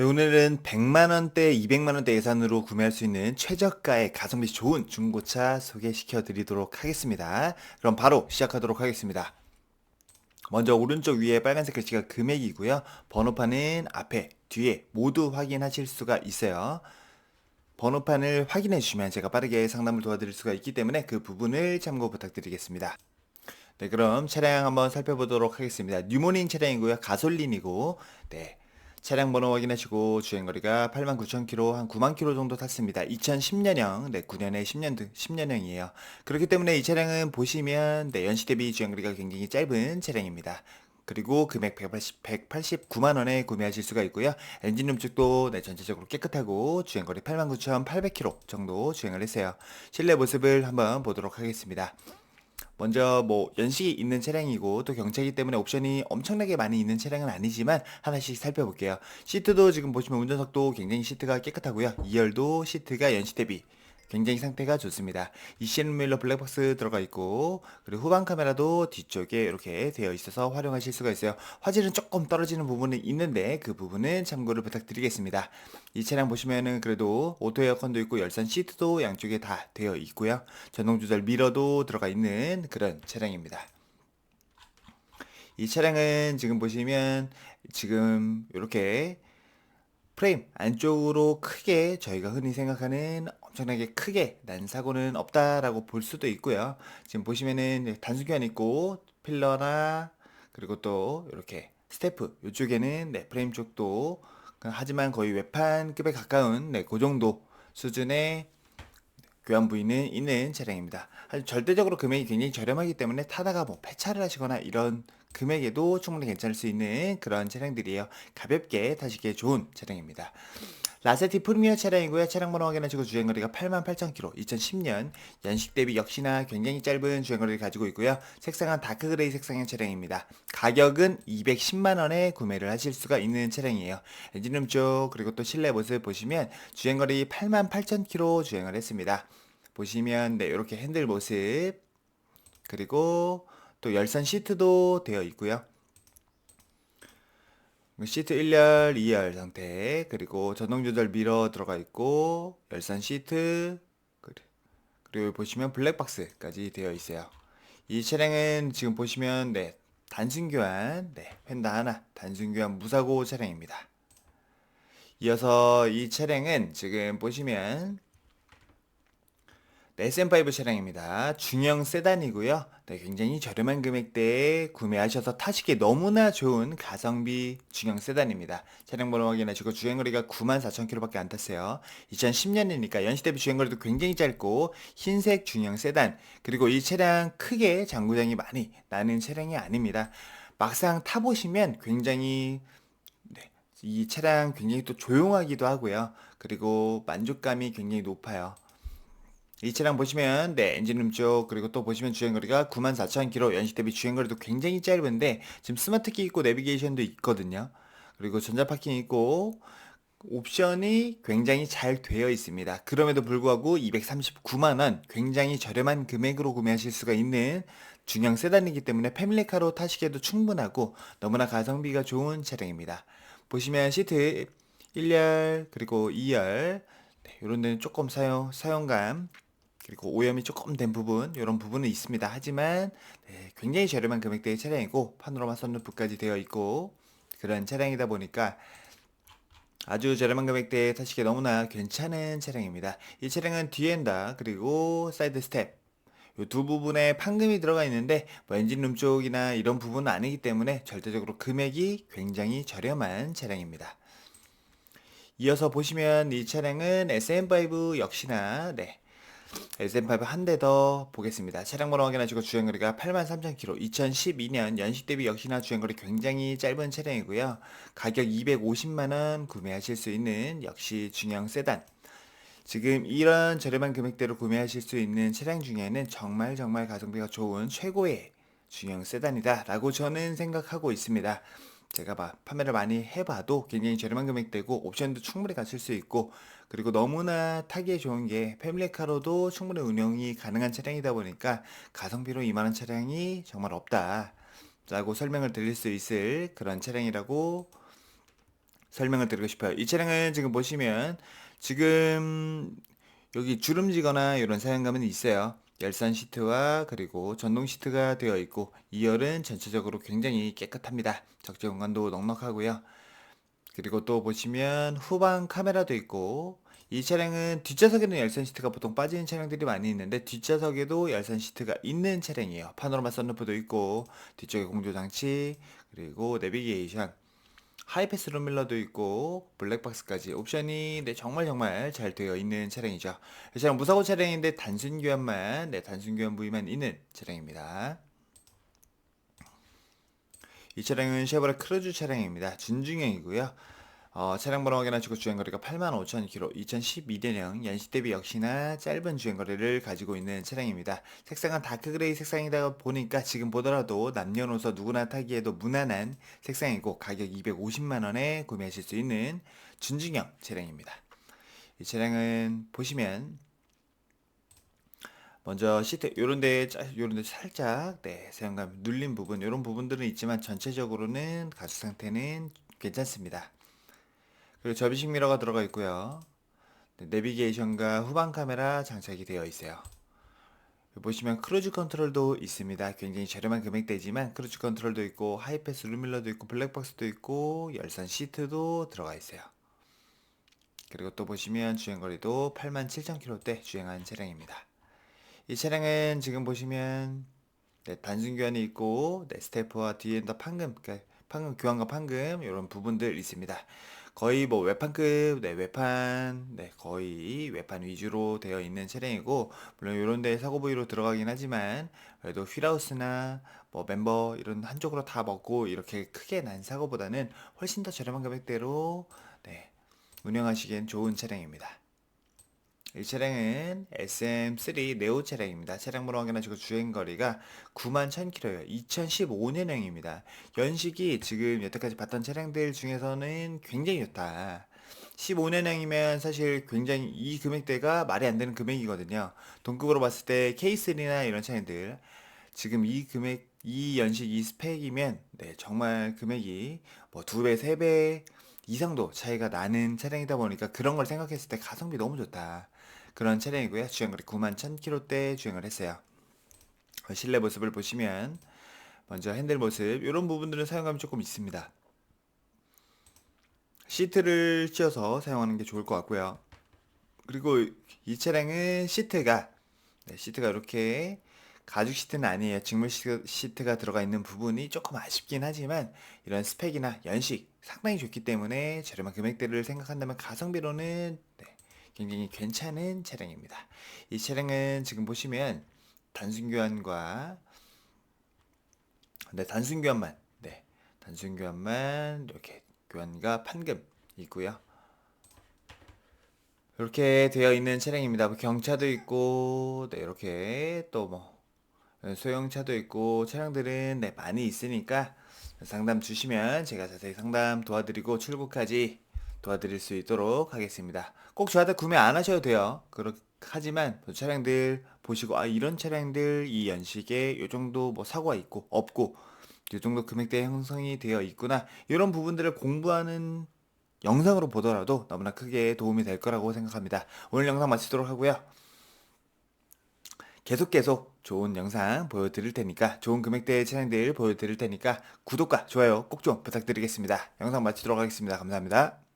네, 오늘은 100만원대, 200만원대 예산으로 구매할 수 있는 최저가의 가성비 좋은 중고차 소개시켜 드리도록 하겠습니다. 그럼 바로 시작하도록 하겠습니다. 먼저 오른쪽 위에 빨간색 글씨가 금액이고요. 번호판은 앞에, 뒤에 모두 확인하실 수가 있어요. 번호판을 확인해 주시면 제가 빠르게 상담을 도와드릴 수가 있기 때문에 그 부분을 참고 부탁드리겠습니다. 네, 그럼 차량 한번 살펴보도록 하겠습니다. 뉴모닝 차량이고요. 가솔린이고, 네. 차량 번호 확인하시고 주행거리가 89,000km, 한 9만 km 정도 탔습니다. 2010년형, 네, 9년에 10년, 10년형이에요. 그렇기 때문에 이 차량은 보시면, 네, 연식 대비 주행거리가 굉장히 짧은 차량입니다. 그리고 금액 180, 189만 원에 구매하실 수가 있고요. 엔진룸 쪽도 네, 전체적으로 깨끗하고 주행거리 89,800km 정도 주행을 했어요. 실내 모습을 한번 보도록 하겠습니다. 먼저 뭐 연식이 있는 차량이고 또 경차이기 때문에 옵션이 엄청나게 많이 있는 차량은 아니지만 하나씩 살펴볼게요. 시트도 지금 보시면 운전석도 굉장히 시트가 깨끗하고요. 2열도 시트가 연식 대비 굉장히 상태가 좋습니다. ECN 밀러 블랙박스 들어가 있고 그리고 후방 카메라도 뒤쪽에 이렇게 되어 있어서 활용하실 수가 있어요. 화질은 조금 떨어지는 부분은 있는데 그 부분은 참고를 부탁드리겠습니다. 이 차량 보시면은 그래도 오토 에어컨도 있고 열선 시트도 양쪽에 다 되어 있고요. 전동 조절 미러도 들어가 있는 그런 차량입니다. 이 차량은 지금 보시면 지금 이렇게 프레임 안쪽으로 크게 저희가 흔히 생각하는 엄청나게 크게 난 사고는 없다라고 볼 수도 있고요. 지금 보시면은 단수 교환 있고 필러나 그리고 또 이렇게 스태프 이쪽에는 네, 프레임 쪽도 하지만 거의 외판급에 가까운 네, 그 정도 수준의 교환 부위는 있는 차량입니다. 절대적으로 금액이 굉장히 저렴하기 때문에 타다가 뭐 폐차를 하시거나 이런 금액에도 충분히 괜찮을 수 있는 그런 차량들이에요. 가볍게 타시기에 좋은 차량입니다. 라세티 프리미어 차량이고요. 차량 번호 확인하시고 주행거리가 88,000km, 2010년 연식 대비 역시나 굉장히 짧은 주행거리를 가지고 있고요. 색상은 다크 그레이 색상의 차량입니다. 가격은 210만원에 구매를 하실 수가 있는 차량이에요. 엔진룸 쪽 그리고 또 실내 모습 보시면 주행거리 88,000km 주행을 했습니다. 보시면 네 이렇게 핸들 모습 그리고 또 열선 시트도 되어 있고요. 시트 1열, 2열 상태 그리고 전동 조절 미러 들어가 있고 열선 시트 그리고 보시면 블랙박스까지 되어 있어요. 이 차량은 지금 보시면 네 단순 교환, 네 펜다 하나 단순 교환 무사고 차량입니다. 이어서 이 차량은 지금 보시면 SM5 차량입니다. 중형 세단이고요. 네, 굉장히 저렴한 금액대에 구매하셔서 타시기 너무나 좋은 가성비 중형 세단입니다. 차량 번호 확인하시고 주행거리가 94,000km밖에 안 탔어요. 2010년이니까 연식 대비 주행거리도 굉장히 짧고 흰색 중형 세단 그리고 이 차량 크게 장고장이 많이 나는 차량이 아닙니다. 막상 타보시면 굉장히 네, 이 차량 굉장히 또 조용하기도 하고요. 그리고 만족감이 굉장히 높아요. 이 차량 보시면 네 엔진룸 쪽 그리고 또 보시면 주행거리가 94,000km 연식 대비 주행거리도 굉장히 짧은데 지금 스마트키 있고 내비게이션도 있거든요. 그리고 전자파킹 있고 옵션이 굉장히 잘 되어 있습니다. 그럼에도 불구하고 239만원 굉장히 저렴한 금액으로 구매하실 수가 있는 중형 세단이기 때문에 패밀리카로 타시기에도 충분하고 너무나 가성비가 좋은 차량입니다. 보시면 시트 1열 그리고 2열 네, 이런 데는 조금 사용, 사용감 그리고 오염이 조금 된 부분 이런 부분은 있습니다. 하지만 네, 굉장히 저렴한 금액대의 차량이고 파노라마 선루프까지 되어 있고 그런 차량이다 보니까 아주 저렴한 금액대에 타시기 너무나 괜찮은 차량입니다. 이 차량은 뒤엔다 그리고 사이드 스텝 이두 부분에 판금이 들어가 있는데 뭐 엔진룸 쪽이나 이런 부분은 아니기 때문에 절대적으로 금액이 굉장히 저렴한 차량입니다. 이어서 보시면 이 차량은 SM5 역시나 네, SM5 한 대 더 보겠습니다. 차량 번호 확인하시고 주행거리가 83,000km, 2012년 연식 대비 역시나 주행거리 굉장히 짧은 차량이고요. 가격 250만원 구매하실 수 있는 역시 중형 세단. 지금 이런 저렴한 금액대로 구매하실 수 있는 차량 중에는 정말 정말 가성비가 좋은 최고의 중형 세단이다 라고 저는 생각하고 있습니다. 제가 봐, 판매를 많이 해봐도 굉장히 저렴한 금액대고 옵션도 충분히 갖출 수 있고 그리고 너무나 타기에 좋은 게 패밀리카로도 충분히 운영이 가능한 차량이다 보니까 가성비로 이만한 차량이 정말 없다 라고 설명을 드릴 수 있을 그런 차량이라고 설명을 드리고 싶어요. 이 차량은 지금 보시면 지금 여기 주름지거나 이런 사용감은 있어요. 열선 시트와 그리고 전동 시트가 되어 있고 2열은 전체적으로 굉장히 깨끗합니다. 적재 공간도 넉넉하고요. 그리고 또 보시면 후방 카메라도 있고 이 차량은 뒷좌석에는 열선 시트가 보통 빠지는 차량들이 많이 있는데 뒷좌석에도 열선 시트가 있는 차량이에요. 파노라마 썬루프도 있고 뒤쪽에 공조 장치 그리고 내비게이션 하이패스 룸밀러도 있고 블랙박스까지 옵션이 네, 정말 정말 잘 되어 있는 차량이죠. 이 차량 무사고 차량인데 단순 교환만 네, 단순 교환 부위만 있는 차량입니다. 이 차량은 쉐보레 크루즈 차량입니다. 준중형이고요. 어, 차량 번호 확인하시고 주행거리가 85,000km, 2012년형 연식 대비 역시나 짧은 주행거리를 가지고 있는 차량입니다. 색상은 다크그레이 색상이다 보니까 지금 보더라도 남녀노소 누구나 타기에도 무난한 색상이고 가격 250만원에 구매하실 수 있는 준중형 차량입니다. 이 차량은 보시면 먼저 시트 요런데 요런데 살짝 네 사용감 눌린 부분 요런 부분들은 있지만 전체적으로는 가죽 상태는 괜찮습니다. 그리고 접이식 미러가 들어가 있고요. 네, 내비게이션과 후방 카메라 장착이 되어 있어요. 보시면 크루즈 컨트롤도 있습니다. 굉장히 저렴한 금액대지만 크루즈 컨트롤도 있고 하이패스 루밀러도 있고 블랙박스도 있고 열선 시트도 들어가 있어요. 그리고 또 보시면 주행거리도 87,000km대 주행한 차량입니다. 이 차량은 지금 보시면 네, 단순 교환이 있고 네, 스태프와 뒤에 더 판금, 그러니까 판금 교환과 판금 이런 부분들 있습니다. 거의 뭐 외판급, 네, 외판, 네, 거의 외판 위주로 되어 있는 차량이고, 물론 이런 데 사고 부위로 들어가긴 하지만, 그래도 휠하우스나 뭐 멤버 이런 한쪽으로 다 먹고 이렇게 크게 난 사고보다는 훨씬 더 저렴한 가격대로, 네, 운영하시기엔 좋은 차량입니다. 이 차량은 SM3 네오 차량입니다. 차량 번호 확인하시고 주행거리가 9만 1000km예요. 2015년형입니다. 연식이 지금 여태까지 봤던 차량들 중에서는 굉장히 좋다. 15년형이면 사실 굉장히 이 금액대가 말이 안 되는 금액이거든요. 동급으로 봤을 때 K3나 이런 차량들 지금 이 금액 이 연식 이 스펙이면 네, 정말 금액이 뭐 두 배, 세 배 이상도 차이가 나는 차량이다 보니까 그런 걸 생각했을 때 가성비 너무 좋다. 그런 차량이고요. 주행거리 9만 1000km대 주행을 했어요. 실내 모습을 보시면 먼저 핸들 모습 이런 부분들은 사용감이 조금 있습니다. 시트를 씌워서 사용하는 게 좋을 것 같고요. 그리고 이 차량은 시트가 네, 시트가 이렇게 가죽 시트는 아니에요. 직물 시트가 들어가 있는 부분이 조금 아쉽긴 하지만 이런 스펙이나 연식 상당히 좋기 때문에 저렴한 금액대를 생각한다면 가성비로는 네, 굉장히 괜찮은 차량입니다. 이 차량은 지금 보시면 단순 교환과 네, 단순 교환만 네, 단순 교환만 이렇게 교환과 판금 있고요. 이렇게 되어 있는 차량입니다. 뭐 경차도 있고 네, 이렇게 또 뭐 소형차도 있고 차량들은 네, 많이 있으니까 상담 주시면 제가 자세히 상담 도와드리고 출고까지 도와드릴 수 있도록 하겠습니다. 꼭 저한테 구매 안 하셔도 돼요. 그렇 하지만 차량들 보시고 아 이런 차량들 이 연식에 이 정도 뭐 사고가 있고 없고 이 정도 금액대 형성이 되어 있구나 이런 부분들을 공부하는 영상으로 보더라도 너무나 크게 도움이 될 거라고 생각합니다. 오늘 영상 마치도록 하고요. 계속 계속 좋은 영상 보여드릴 테니까 좋은 금액대의 차량들 보여드릴 테니까 구독과 좋아요 꼭 좀 부탁드리겠습니다. 영상 마치도록 하겠습니다. 감사합니다.